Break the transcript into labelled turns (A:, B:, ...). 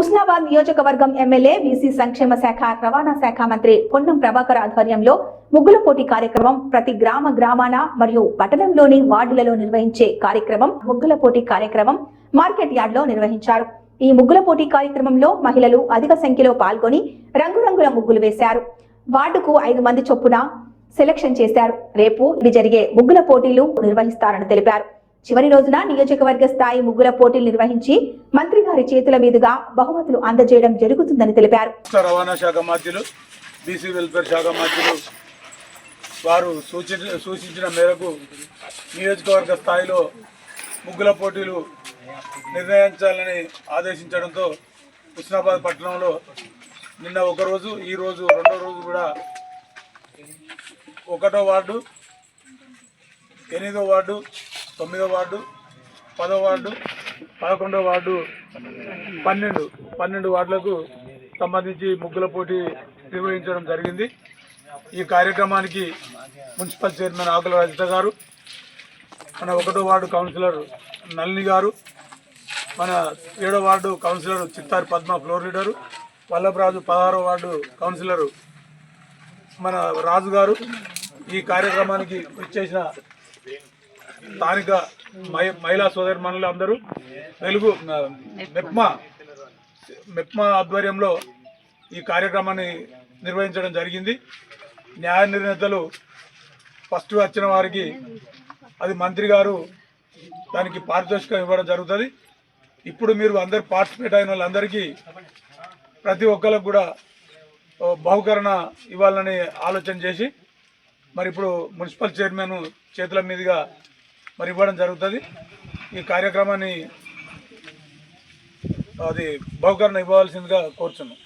A: హుస్నాబాద్ నియోజకవర్గం MLA BC సంక్షేమ శాఖ రవాణా శాఖ మంత్రి పొన్నం ప్రభాకర్ ఆధ్వర్యంలో ముగ్గుల పోటీ కార్యక్రమం ప్రతి గ్రామ గ్రామాన మరియు పట్టణంలోని వార్డులలో నిర్వహించే కార్యక్రమం ముగ్గుల పోటీ కార్యక్రమం మార్కెట్ యార్డ్లో నిర్వహించారు. ఈ ముగ్గుల పోటీ కార్యక్రమంలో మహిళలు అధిక సంఖ్యలో పాల్గొని రంగురంగుల ముగ్గులు వేశారు. వార్డుకు ఐదు మంది చొప్పున సెలక్షన్ చేశారు. రేపు ఇది జరిగే ముగ్గుల పోటీలు నిర్వహిస్తారని తెలిపారు. చివరి రోజున నియోజకవర్గ స్థాయి ముగ్గుల పోటీలు నిర్వహించి మంత్రి గారి చేతుల మీదుగా బహుమతులు అందజేయడం జరుగుతుందని తెలిపారు.
B: రవాణా శాఖ మధ్యలు బీసీ వెల్ఫేర్ శాఖ మధ్యలు వారు సూచించిన సూచించిన మేరకు నియోజకవర్గ స్థాయిలో ముగ్గుల పోటీలు నిర్ణయించాలని ఆదేశించడంతో హుస్నాబాద్ పట్టణంలో నిన్న ఒక రోజు ఈ రోజు రెండో రోజు కూడా ఒకటో వార్డు ఎనిమిదో వార్డు తొమ్మిదో వార్డు పదో వార్డు పదకొండో వార్డు పన్నెండు పన్నెండు వార్డులకు సంబంధించి ముగ్గుల పోటీ నిర్వహించడం జరిగింది. ఈ కార్యక్రమానికి మున్సిపల్ చైర్మన్ ఆకుల రజిత గారు మన ఒకటో వార్డు కౌన్సిలర్ నల్ని గారు మన ఏడో ward councillor Chittari Padma floor leader Vallabharaju పదహారో వార్డు కౌన్సిలరు మన రాజు గారు. ఈ కార్యక్రమానికి వచ్చేసిన స్థానిక మహి- మహిళా సోదరి మనులు అందరూ వెలుగు మెప్మా మెప్మా ఆధ్వర్యంలో ఈ కార్యక్రమాన్ని నిర్వహించడం జరిగింది. న్యాయ నిర్ణేతలు ఫస్ట్ వచ్చిన వారికి అది మంత్రి గారు దానికి పారితోషికం ఇవ్వడం జరుగుతుంది. ఇప్పుడు మీరు అందరు పార్టిసిపేట్ అయిన వాళ్ళందరికీ ప్రతి ఒక్కరికి కూడా బహుకరణ ఇవ్వాలని ఆలోచన చేసి మరి ఇప్పుడు మున్సిపల్ చైర్మన్ చేతుల మీదుగా మరి ఇవ్వడం జరుగుతుంది. ఈ కార్యక్రమాన్ని అది బహుకరణ ఇవ్వవలసిందిగా కోరుచున్నాం.